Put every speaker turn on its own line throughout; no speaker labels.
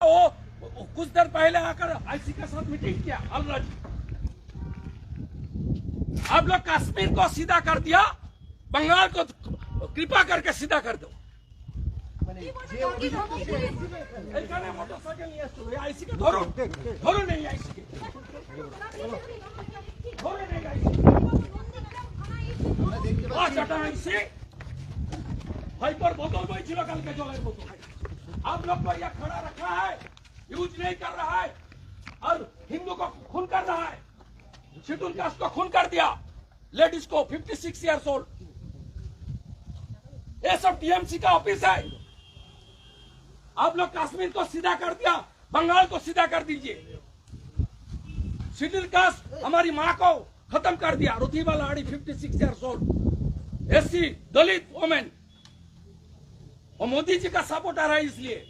वो वो कुछ देर पहले आकर आईसी के साथ मीटिंग किया अल्लाह जी आप लोग कश्मीर को सीधा कर दिया बंगाल को कृपा करके सीधा कर दो এখানে মোটরসাইকেল নিয়ে এসছো এই আইসি কে ধরো ধরো নেই আইসি কে ধরো নেই আইসি পাঁচ আটা आप लोग को यह खड़ा रखा है। यूज़ नहीं कर रहा है। और हिंदू को खून कर रहा है। शेड्यूल कास्ट को खून कर दिया। लेडीज़ को 56 इयर्स ओल्ड ये सब टीएमसी का ऑफ़िस है। आप लोग कश्मीर को सीधा कर दिया। बंगाल को सीधा कर दीजिए। शेड्यूल कास्ट हमारी माँ को खत्म कर दिया। Ruthiba Ladi 56 years old SC Dalit women और मोदी जी का सपोर्टर है इसलिए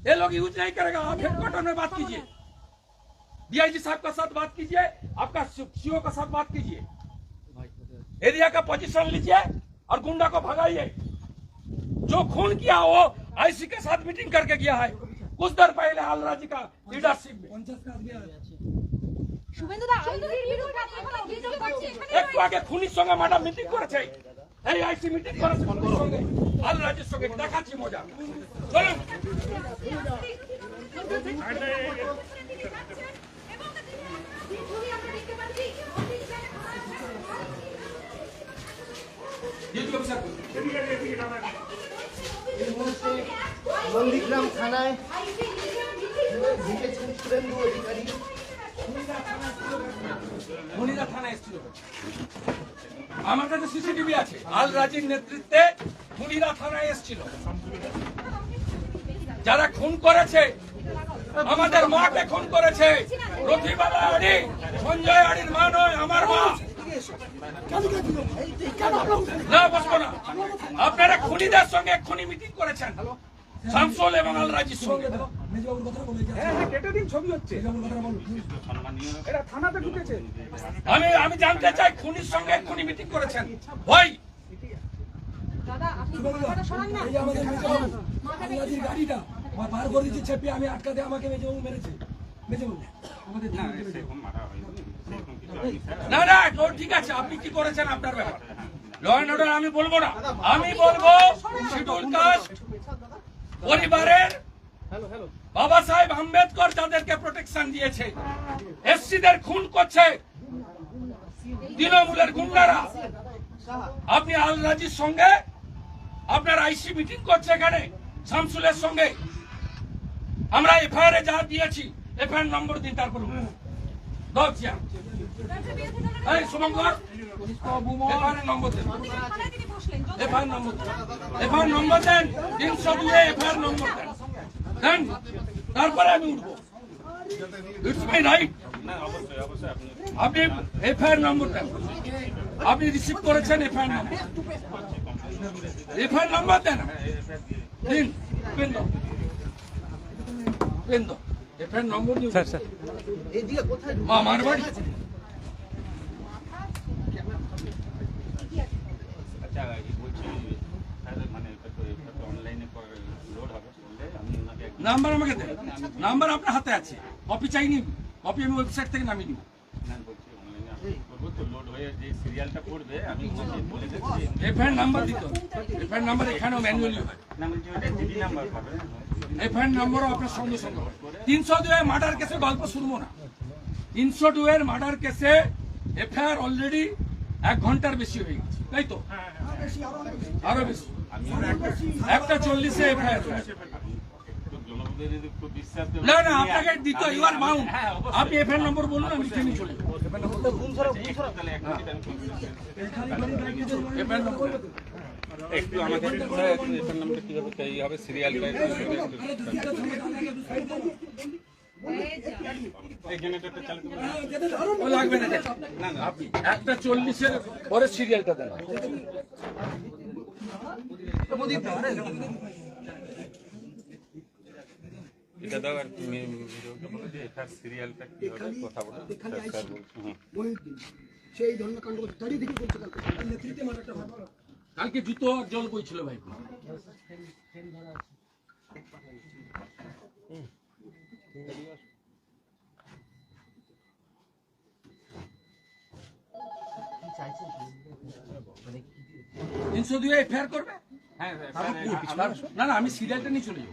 ये लोग यूज नहीं करेगा आप हेडक्वार्टर में बात कीजिए डीआईजी साहब का साथ बात कीजिए आपका सीओ का साथ बात कीजिए एरिया का पोजीशन लीजिए और गुंडा को भगाइए जो खून किया वो आईसी के साथ मीटिंग करके किया है कुछ देर पहले आलरा जी का लीडरशिप में
শুভেন্দুদা আইনের বিরুদ্ধে এখনো অভিযোগ করছে এখানে
একটু আগে খুনির সঙ্গে ম্যাডাম মিটিং করেছে এই আইসি মিটিং করেছে খুনির সঙ্গে আলরাজির সঙ্গে দেখাচ্ছি মজা। চলুন।
নন্দীগ্রাম থানায় ঢুকেছেন সুরেন্দ্র অধিকারী।
মনিরা থানা এসেছিল। আমার কাছে সিসিটিভি আছে। আল রাজির নেতৃত্বে খুনিরা থানায় এসেছিল। যারা খুন করেছে, আমাদের মাকে খুন করেছে। রথিবালা আড়ি, সঞ্জয় আড়ির মা নয়, আমার মা। না, বসবো না। আপনারা খুনিদের সঙ্গে খুনি মিটিং করেছেন। শামসুল এবং আল রাজির সঙ্গে।
কেটে দিন ছবি হচ্ছে। এটা থানাতে ঢুকেছে।
আমি আমি জানতে চাই খুনির সঙ্গে খুনি মিটিং করেছেন। ভাই
দাদা আপনি মাথাটা সরান না।
এই আমাদের মেজবাবু বাংলাদেশের গাড়িটা আমার বার করে চেপে আমি আটকাতে আমাকে মেজবাবু মেরেছে। মেজবাবু আমাদের
না না ঠিক আছে আপনি কি করেছেন আপনার ব্যাপার? ল অ্যান্ড অর্ডার আমি বলব না। আমি বলব শিডিউল কাস্ট পরিবারের বাবা সাহেব আম্বেদকর যাদেরকে প্রোটেকশন দিয়েছে এসসিদের খুন করছে তৃণমূলের গুন্ডারা। আপনি আল রাজির সঙ্গে, আপনার আইসি মিটিং করছে এখানে, শামসুলের সঙ্গে। আমরা এফআইআর এ যা দিয়েছি, এফআইআর নম্বর দিন তারপর এফআইআর নম্বর দেন। এফআইআর নম্বর দেন। তিনশো দুয়ে এফআইআর নম্বর দেন। দেন তারপরে আমি উঠবো। ইটস মাই রাইট আপনি এফআইআর নম্বর দেন। আপনি রিসিভ করেছেন এফআইআর নম্বর। এফআইআর নম্বর দেন। দিন। পেন দাও। পেন এফআইআর নম্বর দিন স্যার স্যার। মা আমার বাড়ি
আচ্ছা এই বলছি স্যার মানে অনলাইনে লোড হবে বললে আমি ওনাকে একদম
নাম্বার আমাকে দেন। নাম্বার আপনার হাতে আছে। কপি চাইনি কপি আমি ওয়েবসাইট থেকে নামিয়ে দিব
না বলছি অনলাইনে আপনি করব তো লোড যে সিরিয়ালটা পড়বে আমি ওনাকে বলে দিচ্ছি
এফআইআর নাম্বার দিত এফআইআর নাম্বার এখানেও ম্যানুয়ালি হয়। এফআইআর নাম্বারও আপনার সঙ্গে সঙ্গে হয়। তিনশো দুয়ে মার্ডার কেসে গল্প শুনব না। তিনশো দুয়ের মার্ডার কেসে এফআইআর অলরেডি এক ঘণ্টার বেশি হয়ে গেছে। তাই তো? আরও বেশি। একটা চল্লিশে এফআইআর হয়েছে
একটু জনগণের যদি একটু বিশ্বাস দেবেন।
না না আপনাকে দিত ইউ আর মাউন্ট
হ্যাঁ,
আপনি নম্বর বলুন আমি চলে নম্বর
একটু এফএন নাম্বার কীভাবে এই হবে সিরিয়ালটা এই জেনারেটরটা চালু করুন।
ও লাগবে না
না না
আপনি। একটা চল্লিশের পরে সিরিয়ালটা দেন।
এটা দাও আর তুমি ভিডিওটা যে এটার সিরিয়ালটা কি হবে কথা বলে স্যার বলছি
সেই ধরনের কাণ্ড করছে দাঁড়িয়ে দেখি বলছে কালকে। নেতৃত্বে মারাটা ভালো
কালকে জুতো আর জল বইছিল ভাই। তিনশো দুই এফআইআর করবে? না না আমি সিরিয়ালটা নিয়ে চলে যাব।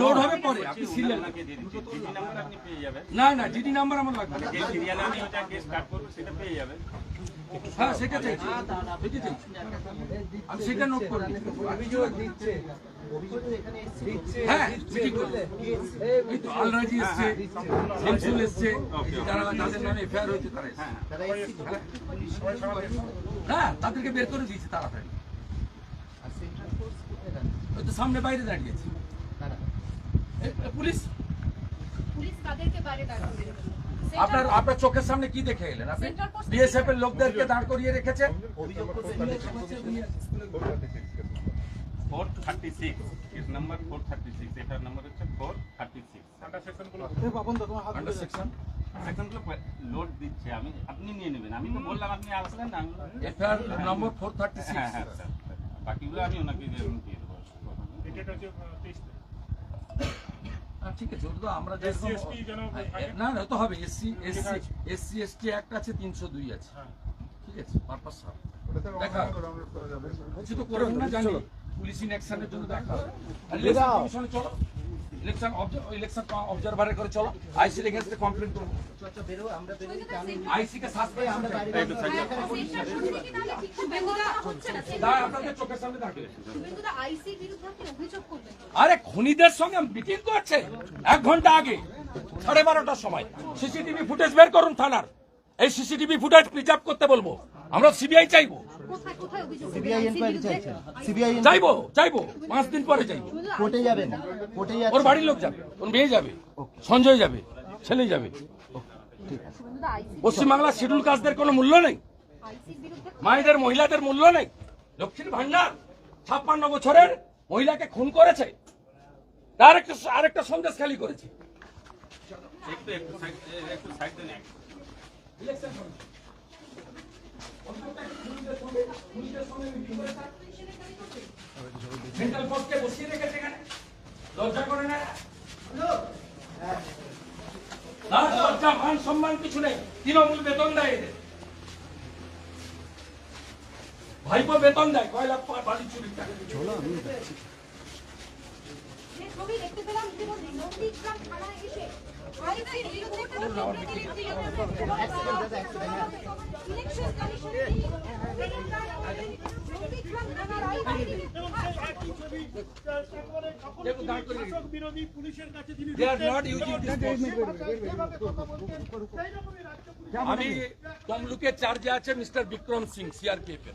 লোড হয়ে
হবে পরে আপনি সিরিয়াল না না ডিডি নাম্বার আমার লাগবে হ্যাঁ সেটা চাইছি। সেটা চাইছি। আমি সেটা নোট করে হ্যাঁ। হ্যাঁ তাদেরকে বের করে দিয়েছে তাড়াতাড়ি? ওই তো সামনে বাইরে দাঁড়িয়েছে পুলিশ?
পুলিশ কাদেরকে বাইরে দাঁড়াবে
আপনার আপনার চোখের সামনে কি দেখে এলেন আপনি? বিএসএফ এর লোকদেরকে দাঁড় করিয়ে রেখেছেন
four thirty six case number four thirty six এটার নাম্বার হচ্ছে four thirty six
under section
সেকশনগুলো load দিচ্ছে আমি আপনি নিয়ে নেবেন। আমি তো বললাম আপনি আসলেন না
নম্বর ফোর থার্টি সিক্স
হ্যাঁ বাকিগুলো আমি ওনাকে দিয়ে দিয়ে দেবো
ঠিক আছে ওটা তো আমরা না না তো হবে SC SC SC ST act আছে তিনশো দুই আছে ঠিক আছে পারপাস দেখা বলছি তো করবেন না জানি পুলিশ ইলেকশনের জন্য দেখা হবে আর ইলেকশন কমিশনে চলো ইলেকশন ইলেকশন অবজারভারে করে চলো এগেনস্টে কমপ্লেন করব
চর্চা বেরো আমরা
আইসি কে আমরা
একটু
আপনাদের চোখের সামনে দাঁড়িয়ে
আইসির বিরুদ্ধে অভিযোগ
আরে খুনিদের সঙ্গে মিটিং করছে? এক ঘণ্টা আগে। সাড়ে বারোটার সময়। সিসিটিভি ফুটেজ বের করুন থানার। এই সিসিটিভি ফুটেজ প্রিজার্ভ করতে বলব। আমরা সিবিআই চাইব। চাইব চাইব। পাঁচ দিন পরে চাইব।
কোর্টে যাবেন কোর্টে
ওর বাড়ির লোক যাবে ওর মেয়ে যাবে সঞ্জয় যাবে ছেলে যাবে। পশ্চিমবাংলার শিডিউল কাস্টদের কোনো মূল্য নেই। মায়েদের মহিলাদের মূল্য নেই। লক্ষ্মীর ভান্ডার ছাপ্পান্ন বছরের মহিলাকে খুন করেছে? তার একটা আরেকটা সন্দেশ খালি করেছে। সেন্ট্রাল ফোর্সকে বসিয়ে রেখেছে এখানে। লজ্জা করে না লজ্জা মান সম্মান কিছু নেই। তৃণমূল বেতন দেয় এদের ভাইপো বেতন দেয় কয় লাখ পা- বাড়ি চুরির টাকা
যে ছবি দেখতে পেলাম ইতিমধ্যে নন্দীগ্রাম থানায় এসে আইসির বিরুদ্ধে কোনো ইলেকশন কমিশনের
দাঁড় করিয়ে রেখেছে। They are not using this force. আমি তমলুকের চার্জে আছে মিস্টার বিক্রম সিং সিআরপিএফ এর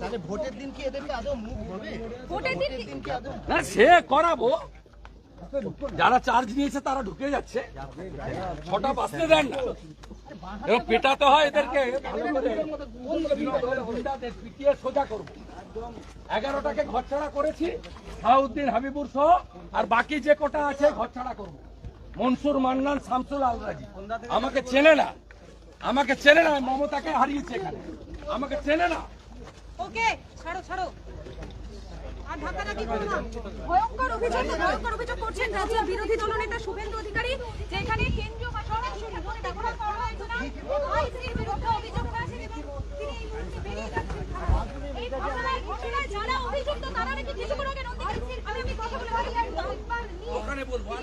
তাহলে ভোটের দিন কি এদেরকে আদৌ মুখ হবে
ভোটের দিন কি-
আদৌ
না সে করাবো। যারা চার্জ নিয়েছে তারা ঢুকে যাচ্ছে। ছটা বাঁচতে দেন না। এবং পেটাতে হয় এদেরকে। ভালো করে গুন্ডাদের পিটিয়ে সোজা করব। এগারোটাকে ঘরছাড়া করেছি সাউদ্দিন হাবিবুর সহ আর বাকি যে কটা আছে ঘরছাড়া করব। মনসুর মান্নান শামসুল আলরাজি। আমাকে চেনে না। আমাকে চেনে না মমতাকে হারিয়েছে এখানে। আমাকে চেনে না।
ওকে, ছাড়ো ছাড়ো। আর ধাক্কাধাক্কি করো না? ভয়ঙ্কর অভিযোগ ভয়ঙ্কর অভিযোগ করছেন রাজ্যের বিরোধী দলনেতা শুভেন্দু অধিকারী, যেখানে কেন্দ্রীয় বা সরাসরি মন্ত্রী করা হয়েছে না বিরুদ্ধে অভিযোগ ওখানে বলব আর